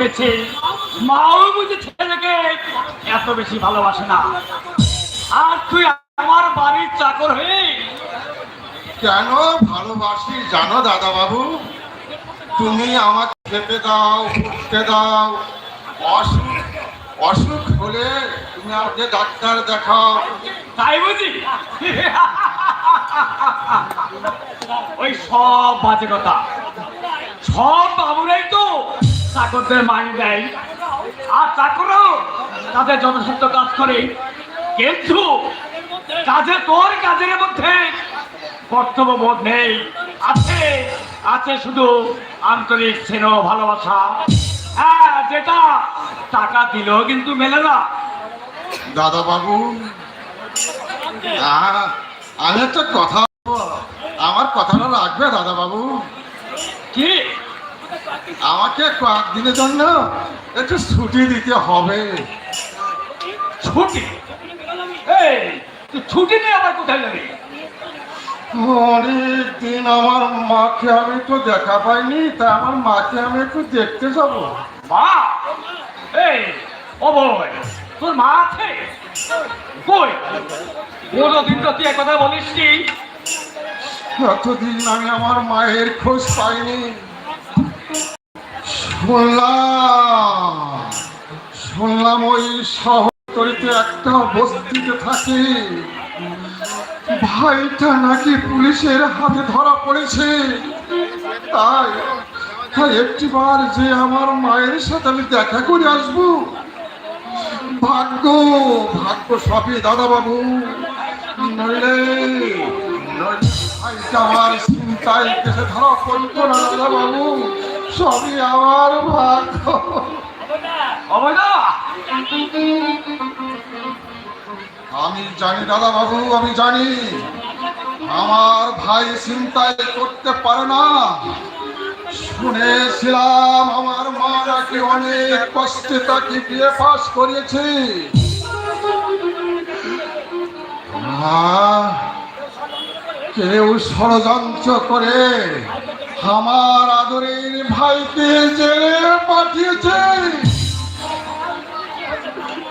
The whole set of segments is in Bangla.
বুঝেছে মাও বুঝে ছেলেকে এত বেশি ভালোবাসে না। আর তুই আমার বাড়ির চাকর হয়ে কেন ভালোবাসি জানো দাদা বাবু তুমি আমাকে খেতে দাও উঠতে দাও। অসুখ অসুখ হলে তুমি আমাকে ডাক্তার দেখাও। তাই বুঝি? ওই সব বাজে কথা। সব বাবুরাই তো চাকরদের মাইনে দেয়। আর চাকরও তাদের যথাসাধ্য কাজ করে। কিন্তু কাজে তোর কাজের মধ্যে কর্তব্য বোধ নেই। আছে আছে শুধু আন্তরিক স্নেহ ভালোবাসা। হ্যাঁ যেটা টাকা দিলেও কিন্তু মেলে না। দাদা বাবু আমি একটা কথা। আমার কথাটা রাখবে দাদা বাবু কি? আমাকে কয়েকদিনের জন্য একটু ছুটি দিতে হবে। ছুটি? ছুটি নিয়ে আবার কোথায় যাবি? অনেক দিন আমার মাকে আমি তো দেখা পাইনি তা আমার মাকে আমি একটু দেখতে যাব। মা? এই ও বই তোর মা আছে? কই? কোনোদিন তো তুই একথা বলিস এতদিন আমি আমার মায়ের খোঁজ পাইনি। শুনলাম শুনলাম ওই শহরতলিতে একটা বস্তিতে থাকে। ভাইটা নাকি পুলিশের হাতে ধরা পড়েছে। তাই তাই একটিবার যে আমার মায়ের সাথে আমি দেখা করে আসব। ভাগ্য ভাগ্য সবই দাদা বাবু নইলে নইলে ভাইটা আমার চিন্তায় কেসে ধরা পড়তো না দাদা বাবু সবই আমার ভাগ্য। আমি জানি দাদা বাবু আমি জানি। আমার ভাই চিন্তায় করতে পারে না। শুনেছিলাম আমার মা নাকি অনেক কষ্টে তাকে বিয়ে পাস করিয়েছে কেউ ষড়যন্ত্র করে আমার আদরের ভাইকে জেলে পাঠিয়েছে।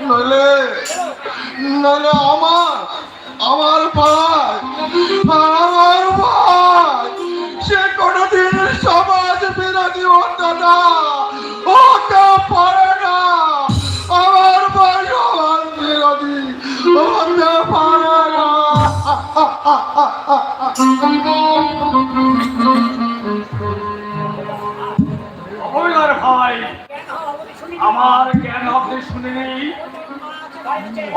নলে নলে আমার আমার পাড়ায় আমার আমার জ্ঞান আপনি শুনেনি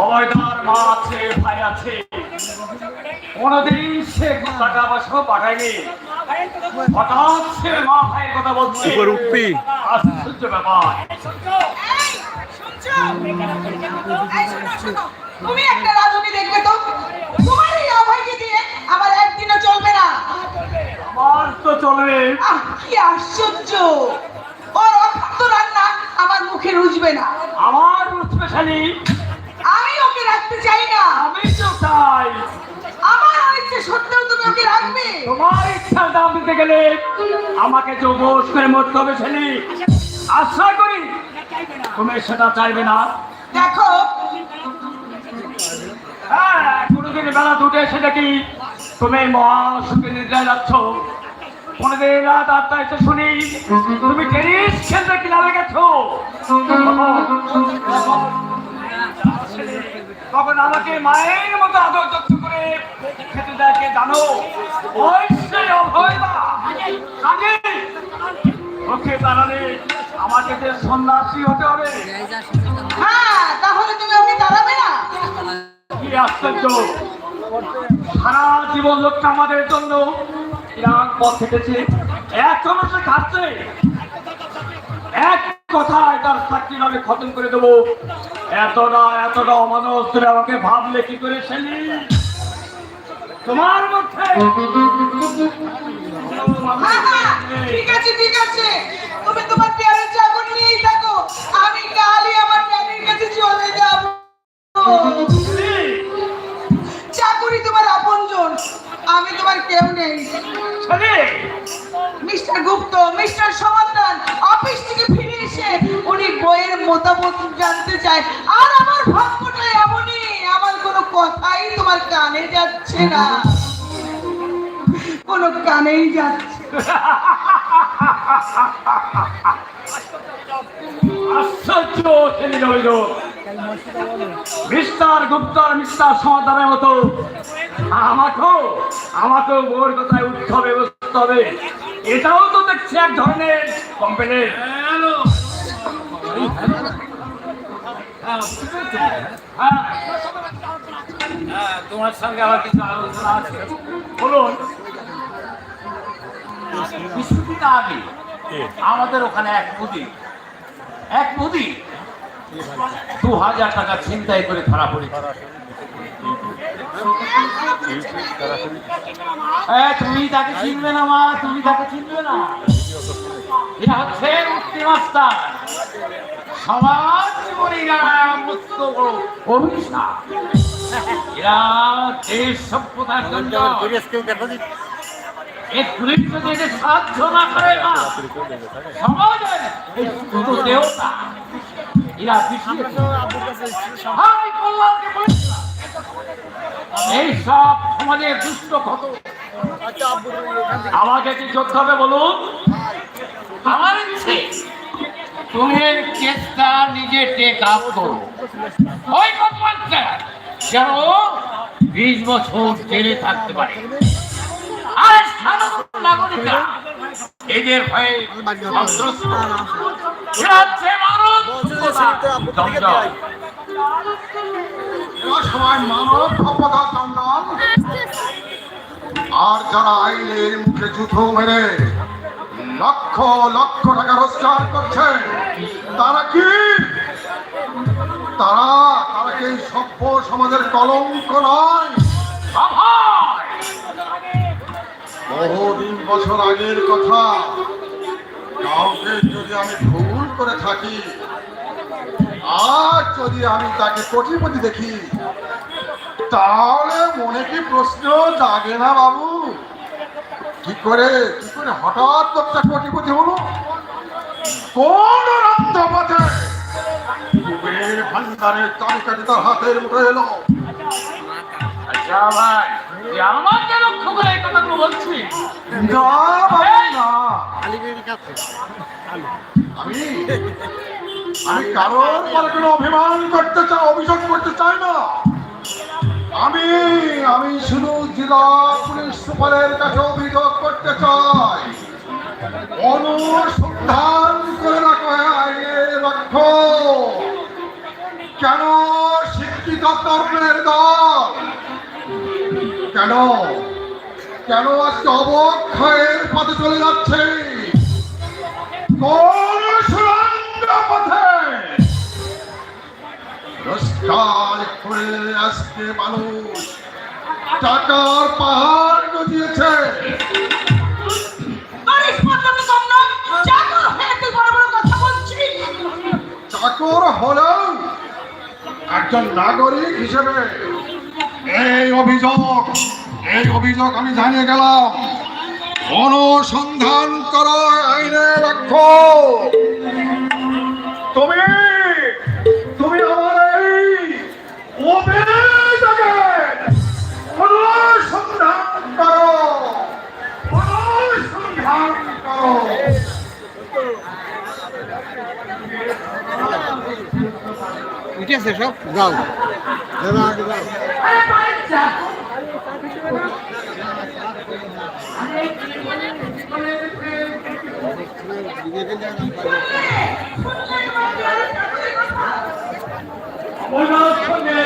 অবয়দার মা আছে ভাই আছে। কোনোদিন সে টাকা পয়সা পাঠায়নি। হঠাৎ সে মা ভাইয়ের কথা বলছে। আশ্চর্য ব্যাপার। তুমি একটা রাজনী দেখবে তো? তোমার এই অভয়কে দিয়ে আমার একদিনও চলবে না। আমার তো চলবে। কি আশ্চর্য! আমার মুখে রুজবে না। আমার স্পেশালি আমি ওকে রাখতে চাই না। আমি তো চাই। আমার অনিচ্ছে সত্ত্বেও তুমি ওকে রাখবে। তোমার ইচ্ছার দাম দিতে গেলে আমাকে যোগস করে মরতে হবে ছেলে আশা করি। তুমি সেটা চাইবে না। দেখো হ্যাঁ কোনোদিন বেলা দুটো এসে দেখি তুমি মহা সুখে নিদ্রায় যাচ্ছ। কোনোদিন রাত আটটা এসে শুনি তুমি টেনিস খেলতে কিনারে গেছো? তখন আমাকে মায়ের মতো আদর যত্ন করে খেতে দেখে জানো? ওকে দাঁড়ালে আমাকে যে সন্ন্যাসী হতে হবে। হ্যাঁ তাহলে তুমি ওকে দাঁড়াবে না? কি আশ্চর্য। সারা জীবন লোকটা আমাদের জন্য ইরান পথ থেকেছে এখনও সে খাচ্ছে এক কথা তার চাকরি নামে খতম করে দেবো। এতটা এতটা অমানস, তুমি আমাকে ভাবলে কি করে সেলি? তোমার মধ্যে হ্যাঁ হ্যাঁ ঠিক আছে ঠিক আছে। Mister Gupta, mister Samadhan office থেকে ফিরে এসে উনি বইয়ের মতামত জানতে চাই আর আমার ভাগ্যটা এমনই, আমার কোনো কথাই তোমার কানে যাচ্ছে না। কোনো কানেই যাচ্ছে। আশ্চর্য, ছেলে হইল মিস্টার গুপ্তার মিস্টার সমাধানের মতো। আমাকেও আমাকেও ওর কথায় উঠতে হবে বসতে হবে। এটাও তো দেখছি এক ধরনের কমপ্লেন তোমার সঙ্গে আমার কিছু আলোচনা আছে বলুন কিছুদিন আগে আমাদের ওখানে এক মুদি এক মুদি দু হাজার টাকা ছিনতাই করে ধরা পড়েছে। এ, তুমি তাকে চিনবে না মা তুমি তাকে চিনবে না এটা হচ্ছে মুক্তি মাস্টার বড় অভিশাপ এরা পুলিশ যদি এদের সাহায্য না করে না সমাজের দেবতা এই সব সমাজের দুষ্ট ক্ষত আমাকে কি করতে হবে বলুন? আমার ইচ্ছে। তুমি এই কেসটা নিজে টেক আপ করো। ওই কম্পাউন্ডার যেন বিশ বছর জেলে থাকতে পারে। আর সাধারণ নাগরিকরা এদের ভয়ে সন্ত্রস্ত। আর যারা আইনের মুখে জুতো মেরে লক্ষ লক্ষ টাকা রোজগার করছে, তারা কি তারা তারা কি সভ্য সমাজের কলঙ্ক নয়! বহুদিন বছর আগের কথা কাউকে যদি আমি ভুল করে থাকি আর যদি আমি তাকে কোটিপতি দেখি তাহলে মনে কি প্রশ্ন জাগে না বাবু? কি করে কি করে হঠাৎ লোকটা কোটিপতি হলো? কোন রক্ত পথে কুবের ভান্ডারের তালিকাটি তার হাতের মুঠে এলো। আচ্ছা ভাই তুই আমাকে লক্ষ্য করে এই কথাগুলো বলছিস? না বাবু না। আমি আমি কারোর পরে কোনো অভিমান করতে চাই অভিযোগ করতে চাই না। আমি আমি শুধু জেলা পুলিশ সুপারের কাছে অভিযোগ করতে চাই। অনুসন্ধান করে রাখো আইনে রাখো কেন শিক্ষিত তরুণের দল? কেন? কেন আজকে অবক্ষয়ের পথে চলে যাচ্ছে? কোন আজকে মানুষ টাকার পাহাড় গজিয়েছে। চাকর হলেও একজন নাগরিক হিসেবে এই অভিযোগ এই অভিযোগ আমি জানিয়ে গেলাম। অনুসন্ধান করো আইনে রাখো তুমি তুমি উঠেছে সব যাও। ওনার সঙ্গে